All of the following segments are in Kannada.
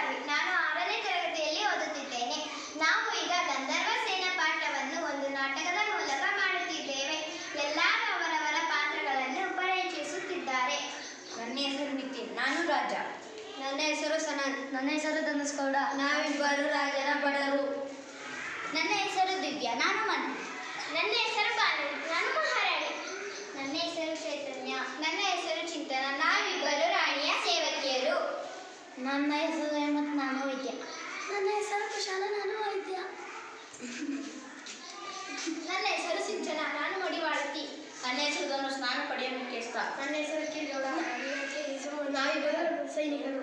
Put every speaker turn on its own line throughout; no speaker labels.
ನಾನು ಆರನೇ ತರಗತಿಯಲ್ಲಿ ಓದುತ್ತಿದ್ದೇನೆ. ನಾವು ಈಗ ಗಂಧರ್ವ ಸೇನಾ ಪಾಠವನ್ನು ಒಂದು ನಾಟಕದ ಮೂಲಕ ಮಾಡುತ್ತಿದ್ದೇವೆ. ಎಲ್ಲರೂ ಅವರವರ ಪಾತ್ರಗಳನ್ನು ಪರಿಚಯಿಸುತ್ತಿದ್ದಾರೆ
ನನ್ನ ಹೆಸರು ನಿತಿನ್ ನಾನು ರಾಜ.
ನನ್ನ ಹೆಸರು ಸನನ್ ನನ್ನ ಹೆಸರು ಧನುಸ್ಗೌಡ.
ನಾವಿಬ್ಬರು ರಾಜನ ಬಡರು.
ನನ್ನ ಹೆಸರು ದಿವ್ಯಾ ನಾನು ಮನ್. ನನ್ನ ಹೆಸರು ಬಾನು ನಾನು ಮಹಾರಾಣಿ ನನ್ನ ಹೆಸರು ಚೈತನ್ಯ ನನ್ನ ಹೆಸರು ಚಿಂತನ ನಾವಿಬ್ಬರು ರಾಣಿಯ ಸೇವಕಿಯರು ನನ್ನ ಹೆಸರು ಹೇಮಂತ್ ನಾನು ವೈದ್ಯ. ನನ್ನ ಹೆಸರು ಕುಶಾಲ ನಾನು ವೈದ್ಯ. ನನ್ನ ಹೆಸರು ಸಿಂಚನ ನಾನು ಮಡಿವಾಳತಿ.
ನನ್ನ ಹೆಸರು ಧನುಷ್ ನಾನು ಪಡೆಯ ಮುಖ್ಯಸ್ಥ
ನನ್ನ ಹೆಸರು ಕಿರಿಯೋಳ ನಾವಿಬ್ಬರು ಸೈನಿಕರು.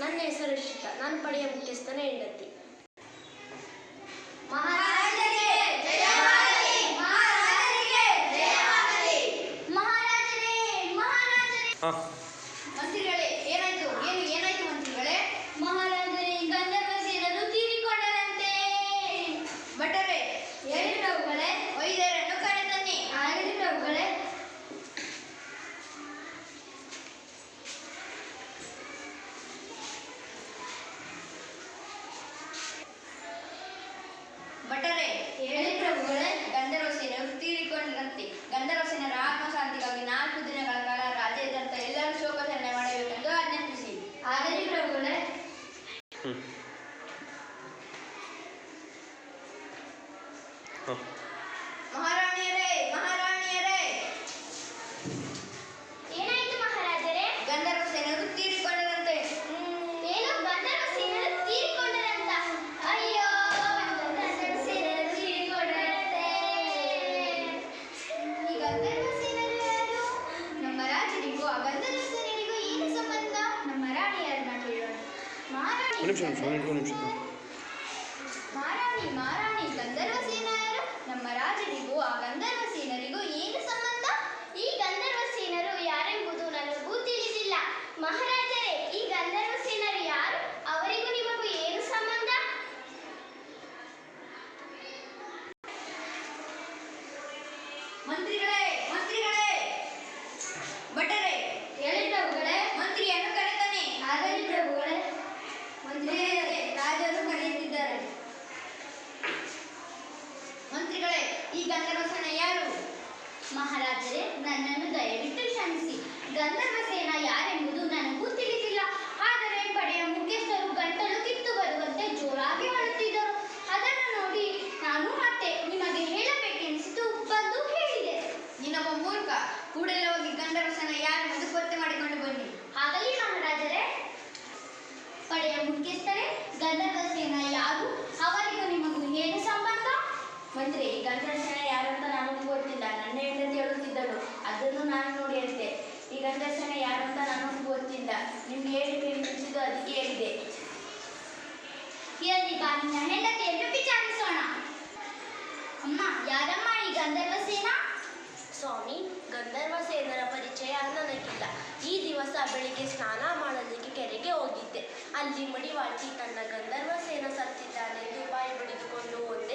ನನ್ನ ಹೆಸರು ಶಿತ ನಾನು ಪಡೆಯ ಮುಖ್ಯಸ್ಥನ ಹೆಂಡತಿ.
ಮಹಾರಾಜರಿಗೆ ಜಯವಾಗಲಿ ಮಹಾರಾಜರಿಗೆ ಜಯವಾಗಲಿ ಮಹಾರಾಜರೇ ಮಹಾರಾಜರೇ
ಮಂತ್ರಿಗಳೇ ಏನಾಯ್ತು ಏನು ಏನಾಯ್ತು ಮಂತ್ರಿಗಳೇ
ಮಹಾರಾಜರೇ ಗಂಧರ್ವ ಸೇನರು ತೀರಿಕೊಂಡರಂತೆ
ಭಟರೇ
ಹೇಳಿ ಪ್ರಭುಗಳೇ
ವೈದ್ಯರನ್ನು ಕರೆತನ್ನಿ
ಆಗಲಿ ಪ್ರಭುಗಳೇ
ಭಟರೇ
ಹೇಳಿ ಪ್ರಭುಗಳೇ
ಗಂಧರ್ವ ಸೇನೆಯು ತೀರಿಕೊಂಡರಂತೆ ಗಂಧರ್ವ ಸೇನರ ಆತ್ಮಶಾಂತಿಗಾಗಿ ನಾಲ್ಕು ದಿನಗಳ ಕಾಲ ರಾಜ್ಯಾದ್ಯಂತ ಎಲ್ಲರೂ ಶೋಕಾಚರಣೆ ಮಾಡಬೇಕೆಂದು ಆಜ್ಞಾಪಿಸಿ
ಆಗಲಿ ಪ್ರಭುಗಳೇ
ಮಹಾರಾಣಿಯರೇ ಮಹಾರಾಣಿಯರೇ.
ಏನಾಯ್ತು ಮಹಾರಾಜರೇ?
ಗಂಧರ್ವ ಸೇನೆಯರು ತೀರಿಕೊಂಡರಂತೆ.
ಏನು? ಗಂಧರ್ವ ಸೇನರು ತೀರಿಕೊಂಡರಂತ? ಅಯ್ಯೋ ಗಂಧರ್ವ ಸೇನರು ತೀರಿಕೊಂಡರಂತೆ. ಈ ಗಂಧರ್ವ ಸೇನರು ಯಾರು?
ನಮ್ಮ ರಾಜನಿಗೂ ಆ ಗಂಧರ್ವ
ಗಂಧರ್ವ ಸೇನರಿಗೂ ಏನು ಸಂಬಂಧ
ನಮ್ಮ ರಾಣಿಯರನ್ನ ಕೇಳೋಣ
ಮಹಾರಾಣಿ
ಒಂದು ನಿಮಿಷ ನಿಮಿಷ ಒಂದು ನಿಮಿಷ.
ಮಹಾರಾಣಿ ಮಹಾರಾಣಿ ಗಂಧರ್ವ ಸೇನ ಯಾರು ನಮ್ಮ ರಾಜನಿಗೂ ಆ ಗಂಧರ್ವ ಸೇನರಿಗೂ ಏನು ಸಂಬಂಧ? ಈ ಗಂಧರ್ವ ಸೇನರು ಯಾರೆಂಬುದು ನನಗೂ ತಿಳಿದಿಲ್ಲ. ಮಹಾರಾಜರೇ ಈ ಗಂಧರ್ವ ಸೇನರು ಯಾರು? ಅವರಿಗೂ ನಿಮಗೂ ಏನು ಸಂಬಂಧ?
ಮಂತ್ರಿಗಳೇ ಮಂತ್ರಿಗಳೇ! ಭಟರೇ!
ಹೇಳಿ
ಮಂತ್ರಿಯನ್ನು ಕರೆತಾನೆ
ಆಗಲಿ ಪ್ರಭುಗಳೇ
ಮಂತ್ರಿಗಳೇ ರಾಜರು ಕರೆಯುತ್ತಿದ್ದಾರೆ ಮಂತ್ರಿಗಳೇ ಈ ಗಂಧರ್ವ ಯಾರು?
ಮಹಾರಾಜರೇ, ನನ್ನನ್ನು ದಯವಿಟ್ಟು ಕ್ಷಮಿಸಿ. ಗಂಧರ್ವ ಸೇನಾ ಯಾರೆಂಬುದು ನನಗೂ ತಿಳಿದಿಲ್ಲ. ಆದರೆ ಪಡೆಯ ಮುಖ್ಯಸ್ಥರು ಗಂಟಲು ಕಿತ್ತು ಬರುವಂತೆ ಜೋರಾಗಿ ಅಳುತ್ತಿದ್ದರು ಅದನ್ನು ನೋಡಿ ನಾನು ಮತ್ತೆ ನಿಮಗೆ ಹೇಳಬೇಕೆನಿಸಿತು ಬಂದು ಹೇಳಿದೆ
ನಿನ್ನೊಬ್ಬ ಮೂರ್ಖ ಕೂಡಲೇ ಹೋಗಿ ಗಂಧರ್ವ ಸೇನೆ ಯಾರೆಂಬುದು ಪತ್ತೆ ಮಾಡಿಕೊಂಡು ಬನ್ನಿ
ಆಗಲಿ ಮಹಾರಾಜರೇ ಪಡೆಯ ಮುಖ್ಯಸ್ಥರೇ ಗಂಧರ್ವ ಸೇನ ಯಾರು ಅವರಿಗೂ ನಿಮಗೂ ಏನು ಸಂಬಂಧ
ಮಂತ್ರಿ ಸೇನೆ ಯಾರಂತ ನನಗೂ ಗೊತ್ತಿಲ್ಲ ನನ್ನ ಹೆಂಡತಿ ಹೇಳುತ್ತಿದ್ದಳು. ಅದನ್ನು ನಾನು ನೋಡಿ ಹೇಳಿದೆ ಈ ಸೇನೆ ಯಾರಂತ ನನಗೂ ಗೊತ್ತಿಲ್ಲ ನಿಮ್ಗೆ ಹೇಳಿ ನಿಲ್ಲಿಸಿದ್ದು ಅದಕ್ಕೆ ಹೇಳಿದೆ.
ಬಾ ನಿನ್ನ ಹೆಂಡತಿಯನ್ನು ವಿಚಾರಿಸೋಣ. ಅಮ್ಮ ಯಾರಮ್ಮ ಈ ಗಂಧರ್ವ ಸೇನಾ?
ಸ್ವಾಮಿ ಗಂಧರ್ವ ಸೇನರ ಪರಿಚಯ ನನಗಿಲ್ಲ. ಈ ದಿವಸ ಬೆಳಿಗ್ಗೆ ಸ್ನಾನ ಮಾಡಲಿಕ್ಕೆ ಕೆರೆಗೆ ಹೋಗಿದ್ದೆ. ಅಲ್ಲಿ ಮಡಿವಾಚಿ ತನ್ನ ಗಂಧರ್ವ ಸೇನ ಸತ್ತಿದ್ದಾನೆಂದು ಬಾಯಿ ಬಡಿದುಕೊಂಡು ಹೇಳುತ್ತಿದ್ದಳು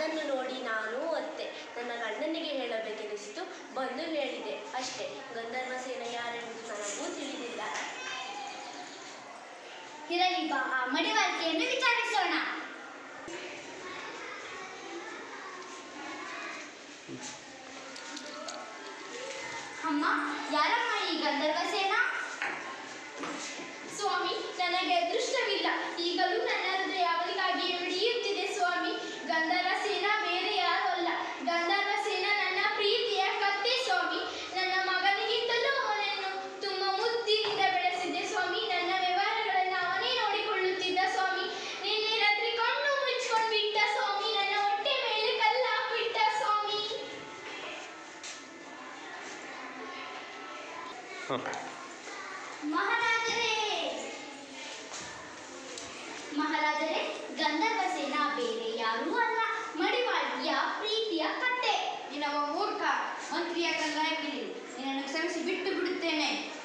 ಅದನ್ನು ನೋಡಿ ನಾನು ಅತ್ತೆ. ನನ್ನ ಗಂಡನಿಗೆ ಹೇಳಬೇಕೆನಿಸಿತು ಬಂದು ಹೇಳಿದೆ. ಅಷ್ಟೇ. ಗಂಧರ್ವ ಸೇನ ಯಾರೆಂದು ನನಗೂ ತಿಳಿದಿಲ್ಲ.
ಇರಲಿ ಬಾ ಆ ವಿಚಾರಿಸೋಣ. ಅಮ್ಮ ಯಾರಮ್ಮ ಈ ಗಂಧರ್ವ ಸೇನಾ? ಸ್ವಾಮಿ ನನಗೆ ಅದೃಷ್ಟವಿಲ್ಲ ಮಹಾರಾಜರೇ ಮಹಾರಾಜರೇ ಗಂಧರ್ವ ಸೇನಾ ಬೇರೆ ಯಾರೂ ಅಲ್ಲ. ಮಡಿವಾಳಿಯ ಪ್ರೀತಿಯ ಕತ್ತೆ ನೀನವ ಮೂರ್ಖ ಮಂತ್ರಿಯ ಕಂದಾಯ ಗಿರಿ ನಿನ್ನನ್ನು ಕ್ಷಮಿಸಿ ಬಿಟ್ಟು ಬಿಡುತ್ತೇನೆ.